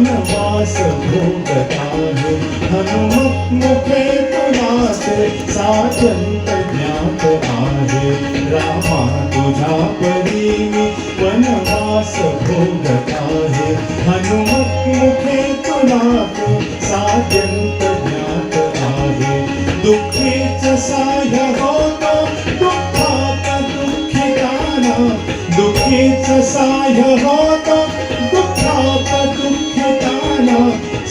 वनवास भोगत आहे हनुमत मुखे तुनाचे साचंत ज्ञात आहे रामा तुझा परी मी वनवास भोगत आहे हनुमत मुखे तुनाचे साचंत ज्ञात आहे दुःखीच साय होत दुःखात दुःखिताना। दुःखीच साय होत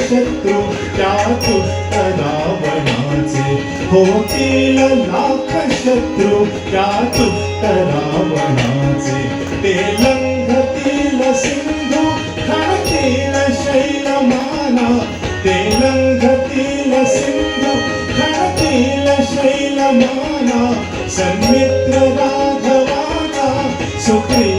शत्रु त्यातून रावणाचे होतील लाख शत्रु त्यातून रावणाचे ते लंघतील सिंधू खणतील शैल माना ते लंघतील सिंधू खणतील शैल माना सन्मित्र राघवाना, सुखी